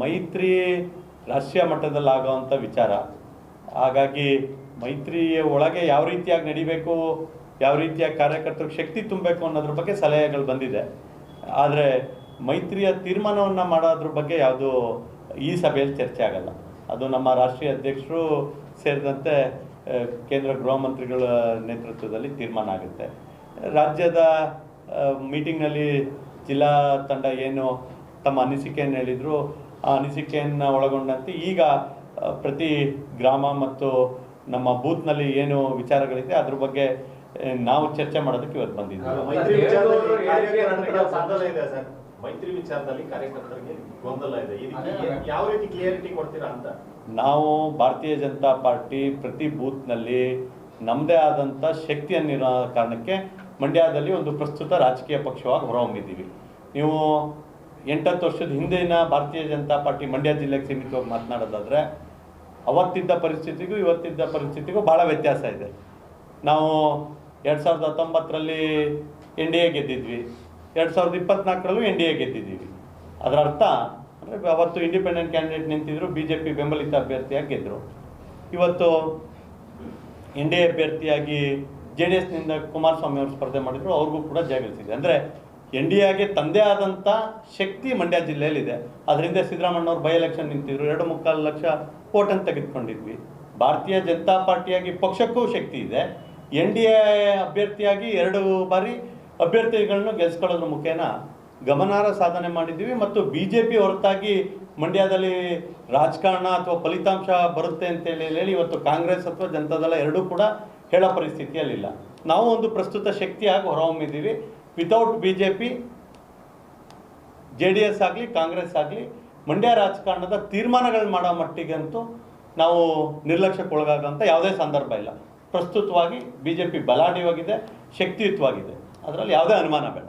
ಮೈತ್ರಿ ರಾಷ್ಟ್ರೀಯ ಮಟ್ಟದಲ್ಲಿ ಆಗೋವಂಥ ವಿಚಾರ. ಹಾಗಾಗಿ ಮೈತ್ರಿಯ ಒಳಗೆ ಯಾವ ರೀತಿಯಾಗಿ ನಡಿಬೇಕು, ಯಾವ ರೀತಿಯ ಕಾರ್ಯಕರ್ತರಿಗೆ ಶಕ್ತಿ ತುಂಬಬೇಕು ಅನ್ನೋದ್ರ ಬಗ್ಗೆ ಸಲಹೆಗಳು ಬಂದಿದೆ. ಆದರೆ ಮೈತ್ರಿಯ ತೀರ್ಮಾನವನ್ನು ಮಾಡೋದ್ರ ಬಗ್ಗೆ ಯಾವುದು ಈ ಸಭೆಯಲ್ಲಿ ಚರ್ಚೆ ಆಗಲ್ಲ. ಅದು ನಮ್ಮ ರಾಷ್ಟ್ರೀಯ ಅಧ್ಯಕ್ಷರು ಸೇರಿದಂತೆ ಕೇಂದ್ರ ಗೃಹ ಮಂತ್ರಿಗಳ ನೇತೃತ್ವದಲ್ಲಿ ತೀರ್ಮಾನ ಆಗುತ್ತೆ. ರಾಜ್ಯದ ಮೀಟಿಂಗ್ನಲ್ಲಿ ಜಿಲ್ಲಾ ತಂಡ ಏನು ತಮ್ಮ ಅನಿಸಿಕೆಯನ್ನು ಹೇಳಿದರು ಅನಿಸಿಕೆಯನ್ನು ಒಳಗೊಂಡಂತೆ ಈಗ ಪ್ರತಿ ಗ್ರಾಮ ಮತ್ತು ನಮ್ಮ ಬೂತ್ನಲ್ಲಿ ಏನು ವಿಚಾರಗಳಿದೆ ಅದ್ರ ಬಗ್ಗೆ ನಾವು ಚರ್ಚೆ ಮಾಡೋದಕ್ಕೆ ಇವತ್ತು ಬಂದಿದ್ದೀವಿ ಮೈತ್ರಿ ವಿಚಾರದಲ್ಲಿ ಕಾರ್ಯಕರ್ತರಿಗೆ ಕಾರ್ಯಕರ್ತರ ಗೊಂದಲ ಇದೆ ಸರ್. ಮೈತ್ರಿ ವಿಚಾರದಲ್ಲಿ ಕಾರ್ಯಕರ್ತರಿಗೆ ಗೊಂದಲ ಇದೆ. ಇದಕ್ಕೆ ಅದೇ. ಯಾವ ರೀತಿ ಕ್ಲಿಯರಿಟಿ ಕೊಡ್ತೀರಾ ಅಂತ? ನಾವು ಭಾರತೀಯ ಜನತಾ ಪಾರ್ಟಿ ಪ್ರತಿ ಬೂತ್ನಲ್ಲಿ ನಮ್ಮದೇ ಆದಂಥ ಶಕ್ತಿಯನ್ನಿರೋ ಕಾರಣಕ್ಕೆ ಮಂಡ್ಯದಲ್ಲಿ ಒಂದು ಪ್ರಸ್ತುತ ರಾಜಕೀಯ ಪಕ್ಷವಾಗಿ ಹೊರಹೊಮ್ಮಿದ್ದೀವಿ. ನೀವು ಎಂಟತ್ತು ವರ್ಷದ ಹಿಂದಿನ ಭಾರತೀಯ ಜನತಾ ಪಾರ್ಟಿ ಮಂಡ್ಯ ಜಿಲ್ಲೆಗೆ ಸೀಮಿತವಾಗಿ ಮಾತನಾಡೋದಾದರೆ, ಅವತ್ತಿದ್ದ ಪರಿಸ್ಥಿತಿಗೂ ಇವತ್ತಿದ್ದ ಪರಿಸ್ಥಿತಿಗೂ ಭಾಳ ವ್ಯತ್ಯಾಸ ಇದೆ. ನಾವು ಎರಡು ಸಾವಿರದ ಹತ್ತೊಂಬತ್ತರಲ್ಲಿ ಎನ್ ಡಿ ಎ ಗೆದ್ದಿದ್ವಿ, ಎರಡು ಸಾವಿರದ ಇಪ್ಪತ್ನಾಲ್ಕರಲ್ಲೂ ಎನ್ ಡಿ ಎ ಗೆದ್ದಿದ್ದೀವಿ. ಅದರ ಅರ್ಥ ಅಂದರೆ ಅವತ್ತು ಇಂಡಿಪೆಂಡೆಂಟ್ ಕ್ಯಾಂಡಿಡೇಟ್ ನಿಂತಿದ್ರು ಬಿ ಜೆ ಪಿ ಬೆಂಬಲಿತ ಅಭ್ಯರ್ಥಿಯಾಗಿ ಗೆದ್ದರು ಇವತ್ತು ಎನ್ ಡಿ ಎ ಅಭ್ಯರ್ಥಿಯಾಗಿ ಜೆ ಡಿ ಎಸ್ನಿಂದ ಕುಮಾರಸ್ವಾಮಿ ಅವರು ಸ್ಪರ್ಧೆ ಮಾಡಿದ್ರು, ಅವ್ರಿಗೂ ಕೂಡ ಜಯಗಳಿಸಿದೆ ಅಂದರೆ ಎನ್ ಡಿ ಎಗೆ ತಂದೆ ಆದಂಥ ಶಕ್ತಿ ಮಂಡ್ಯ ಜಿಲ್ಲೆಯಲ್ಲಿದೆ. ಅದರಿಂದ ಸಿದ್ದರಾಮಣ್ಣವ್ರು ಬೈ ಎಲೆಕ್ಷನ್ ನಿಂತಿದ್ರು. ಎರಡು ಮುಕ್ಕಾಲು ಲಕ್ಷ ಓಟನ್ನು ತೆಗೆದುಕೊಂಡಿದ್ವಿ. ಭಾರತೀಯ ಜನತಾ ಪಾರ್ಟಿಯಾಗಿ ಪಕ್ಷಕ್ಕೂ ಶಕ್ತಿ ಇದೆ. ಎನ್ ಡಿ ಎ ಅಭ್ಯರ್ಥಿಯಾಗಿ ಎರಡು ಬಾರಿ ಅಭ್ಯರ್ಥಿಗಳನ್ನು ಗೆಲ್ಸ್ಕೊಳ್ಳೋದ್ರ ಮುಖೇನ ಗಮನಾರ್ಹ ಸಾಧನೆ ಮಾಡಿದ್ದೀವಿ ಮತ್ತು ಬಿ ಜೆ ಪಿ ಹೊರತಾಗಿ ಮಂಡ್ಯದಲ್ಲಿ ರಾಜಕಾರಣ ಅಥವಾ ಫಲಿತಾಂಶ ಬರುತ್ತೆ ಅಂತ ಹೇಳಿ ಇವತ್ತು ಕಾಂಗ್ರೆಸ್ ಅಥವಾ ಜನತಾದಳ ಎರಡೂ ಕೂಡ ಹೇಳೋ ಪರಿಸ್ಥಿತಿಯಲ್ಲಿಲ್ಲ. ನಾವು ಒಂದು ಪ್ರಸ್ತುತ ಶಕ್ತಿಯಾಗಿ ಹೊರಹೊಮ್ಮಿದ್ದೀವಿ. Without B J P J D S ಆಗಲಿ ಕಾಂಗ್ರೆಸ್ ಆಗಲಿ, ಮಂಡ್ಯ ರಾಜಕಾರಣದ ತೀರ್ಮಾನಗಳು ಮಾಡೋ ಮಟ್ಟಿಗಂತೂ ನಾವು ನಿರ್ಲಕ್ಷ್ಯಕ್ಕೊಳಗಾಗಂಥ ಯಾವುದೇ ಸಂದರ್ಭ ಇಲ್ಲ. ಪ್ರಸ್ತುತವಾಗಿ ಬಿ ಜೆ ಪಿ ಬಲಾಢ್ಯವಾಗಿದೆ, ಶಕ್ತಿಯುತವಾಗಿದೆ. ಅದರಲ್ಲಿ ಯಾವುದೇ ಅನುಮಾನ ಬೇಡ.